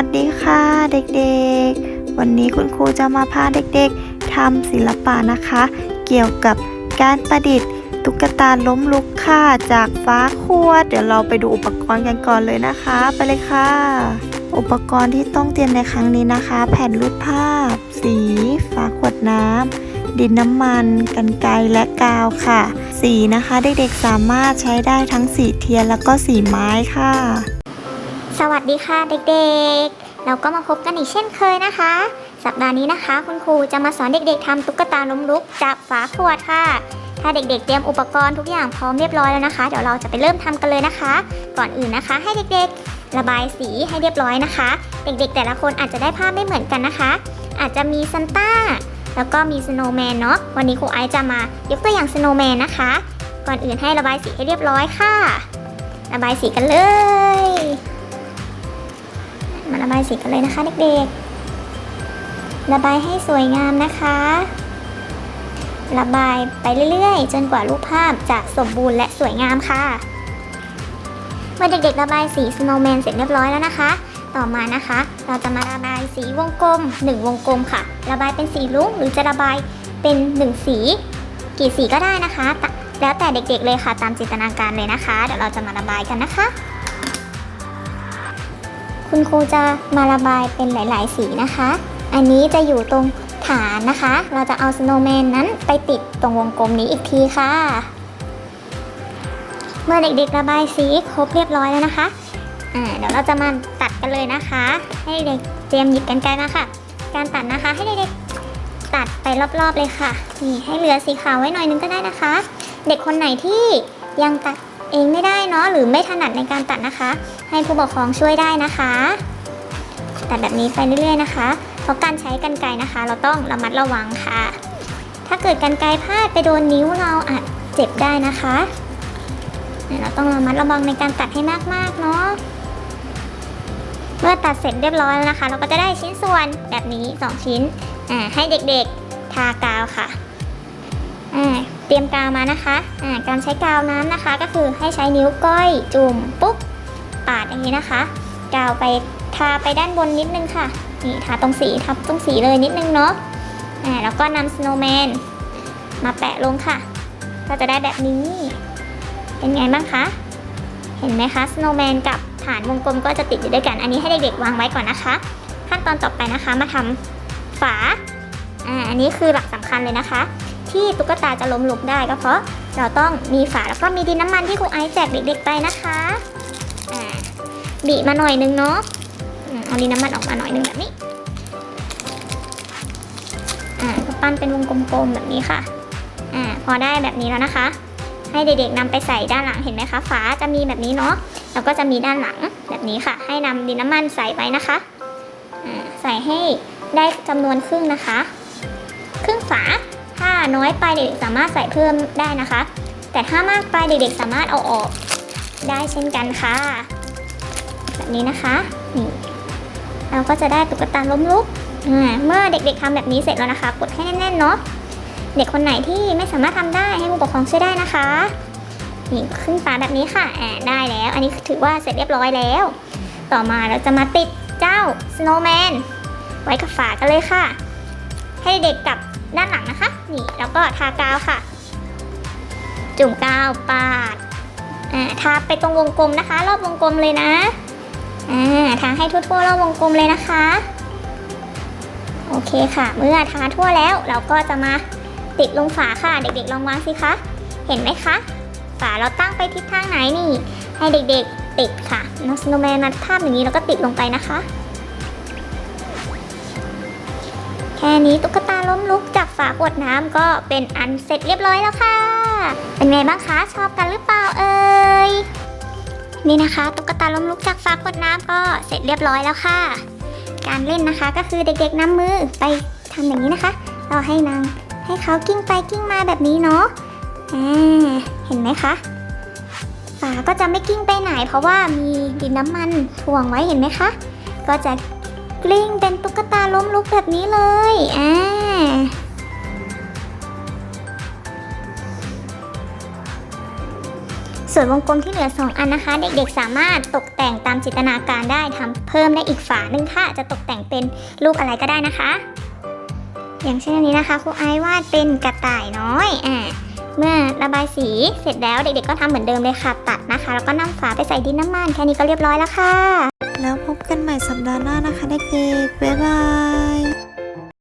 วัสดีค่ะเด็กๆ วันนี้คุณครูจะมาพาเด็กๆทำศิลปะนะคะ เกี่ยวกับการประดิษฐ์ตุ๊กตาล้มลุกค่ะจากฟ้าขวด เดี๋ยวเราไปดูอุปกรณ์กันก่อนเลยนะคะ ไปเลยค่ะ อุปกรณ์ที่ต้องเตรียมในครั้งนี้นะคะ แผ่นรูปภาพ สีฟ้าขวดน้ำดินน้ำมันกันไกรและกาวค่ะ สีนะคะเด็กๆสามารถใช้ได้ทั้งสีเทียนแล้วก็สีไม้ค่ะ สวัสดีค่ะเด็กๆ เราก็มาพบกันอีกเช่นเคยนะคะ สัปดาห์นี้นะคะ คุณครูจะมาสอนเด็กๆทำตุ๊กตาล้มลุกจากฝาขวดค่ะ ถ้าเด็กๆ เตรียมอุปกรณ์ทุกอย่างพร้อมเรียบร้อยแล้วนะคะ เดี๋ยวเราจะไปเริ่มทำกันเลยนะคะ ก่อนอื่นนะคะ ให้เด็กๆ ระบายสีให้เรียบร้อยนะคะ เด็กๆ แต่ละคนอาจจะได้ภาพไม่เหมือนกันนะคะ อาจจะมีซันต้าแล้วก็มีสโนว์แมนเนาะ วันนี้ครูไอซ์จะมายกตัวอย่างสโนว์แมนนะคะ ก่อนอื่นให้ระบายสีให้เรียบร้อยค่ะ ระบายสีกันเลย มาระบายสีกันเลยนะคะเด็กๆ ระบายให้สวยงามนะคะ ระบายไปเรื่อยๆ จนกว่ารูปภาพจะสมบูรณ์และสวยงามค่ะ เมื่อเด็กๆ ระบายสี snowman เสร็จเรียบร้อยแล้วนะคะ ต่อมานะคะ เราจะมาระบายสีวงกลม 1 วงกลมค่ะ ระบายเป็นสีลุ้งหรือจะระบายเป็น 1 สี กี่สีก็ได้นะคะ แล้วแต่เด็กๆเลยค่ะตามจินตนาการเลยนะคะ เดี๋ยวเราจะมาระบายกันนะคะ คุณครูจะมาระบายเป็นหลาย ๆ สีนะคะ อันนี้จะอยู่ตรงฐานนะคะ เราจะเอาสโนว์แมนนั้นไปติดตรงวงกลมนี้อีกทีค่ะ เมื่อเด็ก ๆ ระบายสีครบเรียบร้อยแล้วนะคะอ่าเดี๋ยวเราจะมาตัดกันเลยนะคะ ให้เด็กเตรียมหยิบกันไกลมาค่ะ การตัดนะคะให้เด็กๆตัดไปรอบ ๆ เลยค่ะ นี่ให้เหลือสีขาวไว้หน่อยนึงก็ได้นะคะ เด็กคนไหนที่ยังตัด เองไม่ได้เนาะหรือไม่ถนัดในการตัดนะคะ ให้ผู้ปกครองช่วยได้นะคะ ตัดแบบนี้ไปเรื่อยๆนะคะเพราะการใช้กันไกรนะคะ เราต้องระมัดระวังค่ะ ถ้าเกิดกันไกรพลาดไปโดนนิ้วเราอาจเจ็บได้นะคะเราต้องระมัดระวังในการตัดให้มากๆเนาะเมื่อตัดเสร็จเรียบร้อยแล้วนะคะ เราก็จะได้ชิ้นส่วนแบบนี้ 2 ชิ้นให้เด็กๆทากาวค่ะอ่า เตรียมกาวมานะคะอ่าการใช้กาวนั้นนะคะ ก็คือให้ใช้นิ้วก้อยจุ่มปุ๊บปาดอย่างนี้นะคะ กาวไปทาไปด้านบนนิดนึงค่ะ นี่ทาตรงสีทับตรงสีเลยนิดนึงเนาะอ่าแล้วก็นำสโนว์แมนมาแปะลงค่ะ ก็จะได้แบบนี้ เป็นไงบ้างคะ เห็นไหมคะสโนว์แมนกับฐานวงกลมก็จะติดอยู่ด้วยกัน อันนี้ให้เด็กๆวางไว้ก่อนนะคะ ขั้นตอนต่อไปนะคะมาทำฝา อ่า อันนี้คือหลักสำคัญเลยนะคะ ที่ตุ๊กตาจะล้มลุกได้ก็เพราะเราต้องมีฝาแล้วก็มีดินน้ำมันที่ครูไอซ์แจกเด็กๆไปนะคะอ่าบีมาหน่อยนึงเนาะอืมเอาดินน้ำมันออกมาหน่อยนึงแบบนี้อ่าก็ปั้นเป็นวงกลมๆแบบนี้ค่ะอ่าพอได้แบบนี้แล้วนะคะ ให้เด็กๆนำไปใส่ด้านหลังเห็นไหมคะฝาจะมีแบบนี้เนาะแล้วก็จะมีด้านหลังแบบนี้ค่ะ ให้นำดินน้ำมันใส่ไปนะคะอ่าใส่ให้ได้จำนวนครึ่งนะคะ ครึ่งฝา น้อยไปเด็กๆสามารถใส่เพิ่มได้นะคะ แต่ถ้ามากไปเด็กๆสามารถเอาออกได้เช่นกันค่ะ แบบนี้นะคะนี่เราก็จะได้ตุ๊กตาล้มลุก เมื่อเด็กๆทำแบบนี้เสร็จแล้วนะคะ กดให้แน่นๆเนาะเด็กคนไหนที่ไม่สามารถทำได้ให้ผู้ปกครองช่วยได้นะคะนี่ขึ้นฝาแบบนี้ค่ะอ่าได้แล้ว อันนี้ถือว่าเสร็จเรียบร้อยแล้ว ต่อมาเราจะมาติดเจ้า snowman ไว้กับฝากันเลยค่ะ ให้เด็กกับ ด้านหลังนะคะ นี่แล้วก็ทากาวค่ะ จุ่มกาวปาดทาไปตรงวงกลมนะคะ รอบวงกลมเลยนะอ่าทาให้ทั่วๆรอบวงกลมเลยนะคะ โอเคค่ะ เมื่อทาทั่วแล้วเราก็จะมาติดลงฝาค่ะ เด็กๆลองวางสิคะเห็นไหมคะ ฝาเราตั้งไปทิศทางไหนนี่ ให้เด็กๆติดค่ะน้องสโนว์แมนมาภาพอย่างนี้แล้วก็ติดลงไปนะคะ แค่นี้ตุ๊กตาล้มลุกจากฝาขวดน้ำก็เป็นอันเสร็จเรียบร้อยแล้วค่ะ เป็นไงบ้างคะชอบกันหรือเปล่าเอ่ยนี่นะคะตุ๊กตาล้มลุกจากฝาขวดน้ำก็เสร็จเรียบร้อยแล้วค่ะ การเล่นนะคะก็คือเด็กๆนำมือไปทำอย่างนี้นะคะ เราให้นางให้เขากิ้งไปกิ้งมาแบบนี้เนาะอ่าเห็นไหมคะฝาก็จะไม่กิ้งไปไหน เพราะว่ามีดินน้ำมันถ่วงไว้เห็นไหมคะ ก็จะ กลิ้งเป็นตุ๊กตาล้มลุกแบบนี้เลยอ่าส่วนวงกลมที่เหลือ 2 อันนะคะ เด็กๆสามารถตกแต่งตามจินตนาการได้ทำเพิ่มได้อีกฝาหนึ่งค่ะ จะตกแต่งเป็นรูปอะไรก็ได้นะคะ อย่างเช่นอันนี้นะคะครูไอวาดเป็นกระต่ายน้อยอ่าเมื่อระบายสีเสร็จแล้วเด็กๆก็ทำเหมือนเดิมเลยค่ะ ตัดนะคะ แล้วก็นำฝาไปใส่ดินน้ำมันแค่นี้ก็เรียบร้อยแล้วค่ะ แล้วพบกันใหม่สัปดาห์หน้านะคะเด็กๆบ๊ายบาย